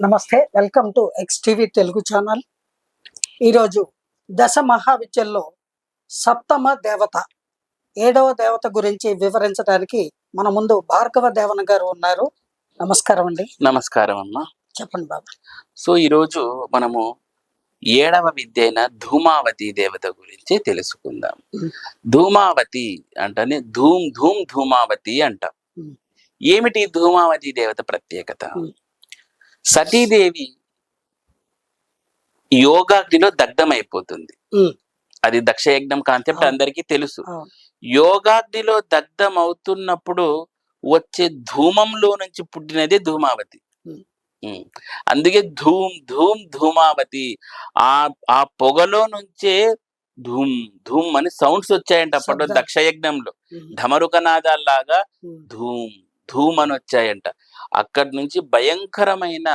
నమస్తే welcome to X TV Telugu channel. ఈరోజు దశ మహావిద్యల్లో సప్తమ దేవత ఏడవ దేవత గురించి వివరించడానికి మన ముందు భార్గవ దేవన గారు ఉన్నారు. నమస్కారం అండి. నమస్కారం అమ్మా. చెప్పండి బాబా. సో ఈరోజు మనము ఏడవ విద్య అయిన ధూమావతి దేవత గురించి తెలుసుకుందాం. ధూమావతి అంటేనే ధూమ్ ధూమ్ ధూమావతి అంటాం. ఏమిటి ధూమావతి దేవత ప్రత్యేకత. సతీదేవి యోగాగ్నిలో దగ్ధమైపోతుంది. అది దక్షయజ్ఞం కాన్సెప్ట్. అందరికీ తెలుసు. యోగాగ్నిలో దగ్ధం అవుతున్నప్పుడు వచ్చే ధూమంలో నుంచి పుట్టినదే ధూమావతి. అందుకే ధూమ్ ధూమ్ ధూమావతి ఆ ఆ పొగలో నుంచే ధూమ్ ధూమ్ అని సౌండ్స్ వచ్చాయంట అప్పట్లో. దక్షయజ్ఞంలో ఉమ్, ధూమ్ ధూమ్ అని వచ్చాయంట అక్కడి నుంచి భయంకరమైన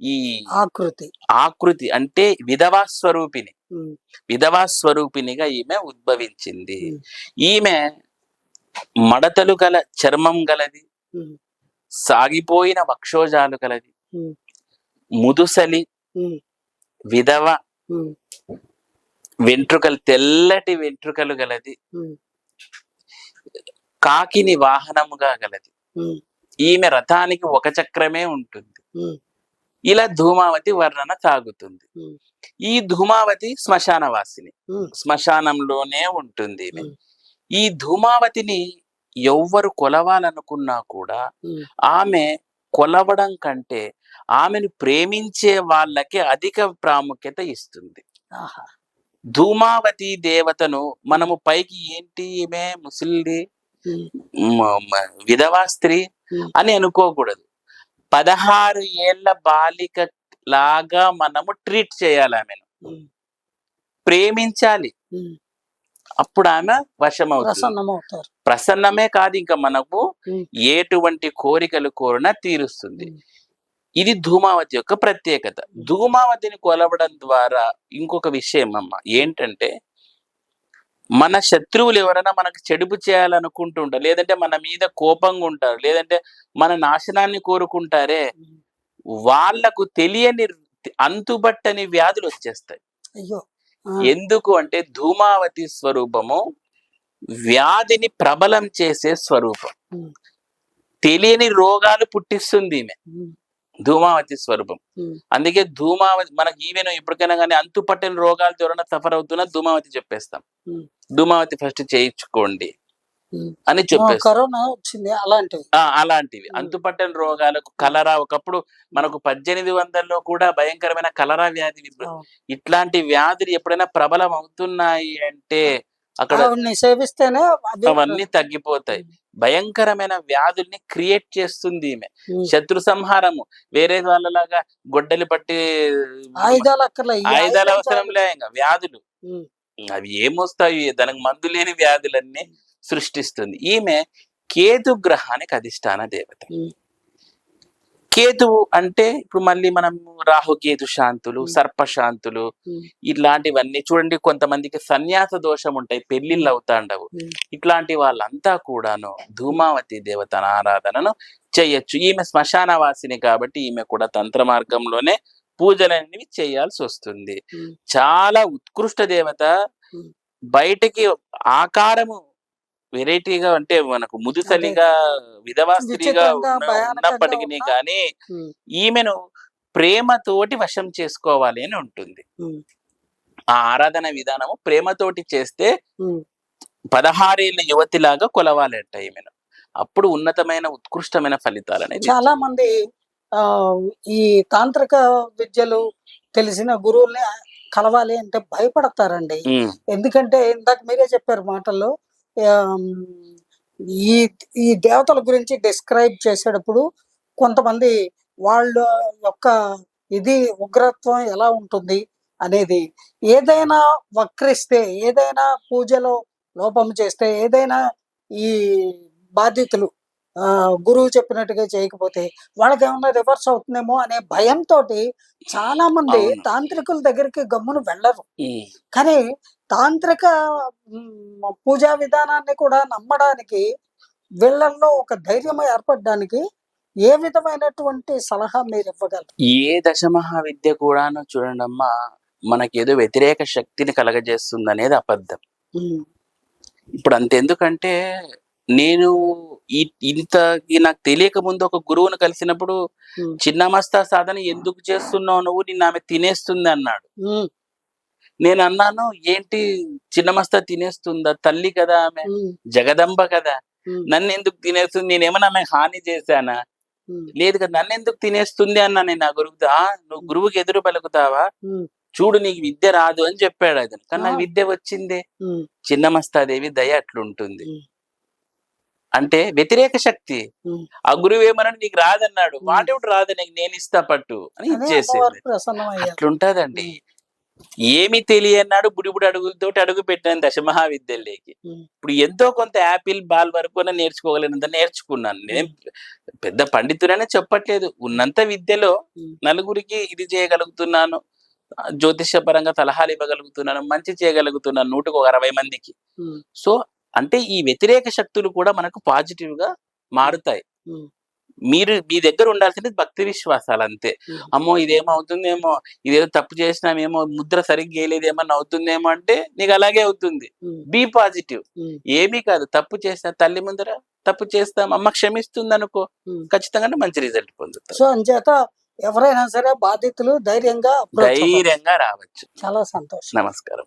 ఈ ఆకృతి. ఆకృతి అంటే విధవా స్వరూపిణి. విధవా స్వరూపిణిగా ఈమె ఉద్భవించింది. ఈమె మడతలు గల చర్మం గలది. సాగిపోయిన వక్షోజాలు గలది. ముదుసలి విధవ వెంట్రుకలు తెల్లటి వెంట్రుకలు గలది. కాకిని వాహనముగా గలది. ఈమె రథానికి ఒక చక్రమే ఉంటుంది. ఇలా ధూమావతి వర్ణన సాగుతుంది. ఈ ధూమావతి శ్మశానవాసిని శ్మశానంలోనే ఉంటుంది ఈమె. ఈ ధూమావతిని ఎవ్వరు కొలవాలనుకున్నా కూడా ఆమె కొలవడం కంటే ఆమెను ప్రేమించే వాళ్ళకి అధిక ప్రాముఖ్యత ఇస్తుంది. ఆహా. ధూమావతి దేవతను మనము పైకి ఏంటి ఈమె ముసలిది? విధవా స్త్రీ. అని అనుకోకూడదు. పదహారు ఏళ్ళ బాలిక లాగా మనము ట్రీట్ చేయాలి ఆమెను. ప్రేమించాలి. అప్పుడు ఆమె వశమవుతుంది. ప్రసన్నమే కాదు ఇంకా మనకు. ఎటువంటి కోరికలు కోరినా తీరుస్తుంది. ఇది ధూమావతి యొక్క ప్రత్యేకత. ధూమావతిని కొలవడం ద్వారా ఇంకొక విషయం అమ్మ. ఏంటంటే మన శత్రువులు ఎవరైనా మనకు చెడుపు చేయాలనుకుంటుంటారు. లేదంటే మన మీద కోపంగా ఉంటారు. లేదంటే మన నాశనాన్ని కోరుకుంటారే. వాళ్ళకు తెలియని అంతుబట్టని వ్యాధులు వచ్చేస్తాయి. ఎందుకు అంటే ధూమావతి స్వరూపము వ్యాధిని ప్రబలం చేసే స్వరూపం. తెలియని రోగాలు పుట్టిస్తుంది ఈమె. ధూమావతి స్వరూపం. అందుకే ధూమావతి మనకి ఈవెన్ ఎప్పటికైనా కానీ అంతు పట్టిన రోగాలతో ఎవరైనా సఫర్ అవుతున్నా ధూమావతి చెప్పేస్తాం. ధూమావతి ఫస్ట్ చేయించుకోండి. అని ఆ, చెప్పేస్తాం. కరోనా వచ్చింది అలాంటివి. ఆ, అలాంటివి. అంతుపట్టని రోగాలకు కలరా. ఒకప్పుడు మనకు పద్దెనిమిది వందల్లో కూడా భయంకరమైన కలరా వ్యాధి. ఇట్లాంటి వ్యాధులు ఎప్పుడైనా ప్రబలం అవుతున్నాయి అంటే అక్కడ సేవిస్తేనే అవి- అవన్నీ తగ్గిపోతాయి. భయంకరమైన వ్యాధుల్ని క్రియేట్ చేస్తుంది ఈమె. శత్రు సంహారము. వేరే వాళ్ళలాగా గొడ్డలి పట్టి ఆయుధాలు ఆయుధాలు అవసరం లే ఇంకా వ్యాధులు. అవి ఏమొస్తాయి? దానికి మందు లేని వ్యాధులన్నీ సృష్టిస్తుంది. ఈమె కేతు గ్రహానికి అధిష్టాన దేవత. కేతువు అంటే ఇప్పుడు మళ్ళీ మనం రాహుకేతు శాంతులు. సర్పశాంతులు ఇట్లాంటివన్నీ చూడండి కొంతమందికి సన్యాస దోషం ఉంటాయి పెళ్ళిళ్ళు అవుతాండవు. ఇట్లాంటి వాళ్ళంతా కూడాను ధూమావతి దేవత ఆరాధనను చేయొచ్చు. ఈమె శ్మశానవాసిని కాబట్టి ఈమె కూడా తంత్ర మార్గంలోనే పూజలనేవి చేయాల్సి వస్తుంది చాలా ఉత్కృష్ట దేవత. బయటికి ఆకారము వెరైటీగా అంటే మనకు ముదుసలిగా విధవా స్త్రీగా ఉన్నప్పటికీ ఉన్నా- కానీ ఈమెను ప్రేమతోటి వశం చేసుకోవాలి అని ఉంటుంది. ఆ ఆరాధన విధానము ప్రేమతోటి చేస్తే. పదహారేళ్ళ యువతిలాగా కొలవాలంట ఈమెను. అప్పుడు ఉన్నతమైన ఉత్కృష్టమైన ఫలితాలు అనేది చాలా మంది ఈ తాంత్రిక విద్యలు తెలిసిన గురువుల్ని కలవాలి అంటే భయపడతారండి. ఎందుకంటే ఇందాక మీరే చెప్పారు మాటల్లో ఈ ఈ దేవతల గురించి డిస్క్రైబ్ చేసేటప్పుడు కొంతమంది వాళ్ళ యొక్క ఇది ఉగ్రత్వం ఎలా ఉంటుంది అనేది ఏదైనా వక్రిస్తే ఏదైనా పూజలో లోపం చేస్తే ఏదైనా ఈ బాధితులు గురువు చెప్పినట్టుగా చేయకపోతే వాళ్ళకి ఏమన్నా రివర్స్ అవుతుందేమో అనే భయంతో చాలా మంది. తాంత్రికుల దగ్గరికి గమ్మును వెళ్ళరు. కానీ తాంత్రిక పూజా విధానాన్ని కూడా నమ్మడానికి వీళ్ళల్లో ఒక ధైర్యం ఏర్పడడానికి ఏ విధమైనటువంటి సలహా మీరు ఇవ్వగలరు? ఏ దశమహావిద్య కూడాను చూడండమ్మా మనకేదో వ్యతిరేక శక్తిని కలగజేస్తుంది అనేది అబద్ధం ఇప్పుడు అంతెందుకంటే నేను ఇంత నాకు తెలియక ముందు ఒక గురువును కలిసినప్పుడు చిన్నమస్తా సాధన ఎందుకు చేస్తున్నావు నువ్వు? నిన్ను ఆమె తినేస్తుంది అన్నాడు. నేను అన్నాను ఏంటి చిన్నమస్తా తినేస్తుందా? తల్లి కదా ఆమె జగదంబ కదా. నన్ను ఎందుకు తినేస్తుంది? నేనేమన్నా ఆమె హాని చేశానా? లేదు కదా నన్ను ఎందుకు తినేస్తుంది? అన్నా నేను ఆ గురువుతో "ఆ, నువ్వు గురువుకి ఎదురు పలుకుతావా? చూడు నీకు విద్య రాదు అని చెప్పాడు అతను. కానీ నాకు. విద్య వచ్చిందే. చిన్నమస్తాదేవి దయ అట్లుంటుంది. అంటే వ్యతిరేక శక్తి. ఆ గురువు ఏమన్నాడు? నీకు రాదన్నాడు. ఉమ్. వాటేవిటి రాదు. నీకు నేను ఇస్తా పట్టు అని ఇచ్చేసింది అట్లుంటదండి. ఏమి తెలియన్నాడు బుడిబుడి అడుగులతోటి అడుగు పెట్టాను దశమహావిద్యలోకి. ఉమ్. ఇప్పుడు ఎంతో కొంత యాపిల్ బాల్ వరకు నేర్చుకోగలిగినంత నేర్చుకున్నాను. నేను పెద్ద పండితుడనే చెప్పట్లేదు. ఉన్నంత విద్యలో. నలుగురికి ఇది చేయగలుగుతున్నాను. ఆ, జ్యోతిష్య పరంగా సలహాలు ఇవ్వగలుగుతున్నాను. మంచి చేయగలుగుతున్నాను. నూటికి ఒక అరవై మందికి. సో అంటే ఈ వ్యతిరేక శక్తులు కూడా మనకు పాజిటివ్గా మారుతాయి. మీరు మీ దగ్గర ఉండాల్సింది భక్తి విశ్వాసాలు అంతే. అమ్మో ఇదేమో అవుతుందేమో ఇదేదో తప్పు చేసినామేమో ముద్ర సరిగ్గా వేయలేదు ఏమన్నా అవుతుందేమో అంటే నీకు అలాగే అవుతుంది. బీ పాజిటివ్ ఏమీ కాదు తప్పు చేసిన తల్లి ముందర తప్పు చేస్తాం అమ్మ క్షమిస్తుంది అనుకో. ఖచ్చితంగా మంచి రిజల్ట్ పొందుతాం. సో అంచేత ఎవరైనా సరే బాధితులు ధైర్యంగా. ధైర్యంగా రావచ్చు. చాలా సంతోషం. నమస్కారం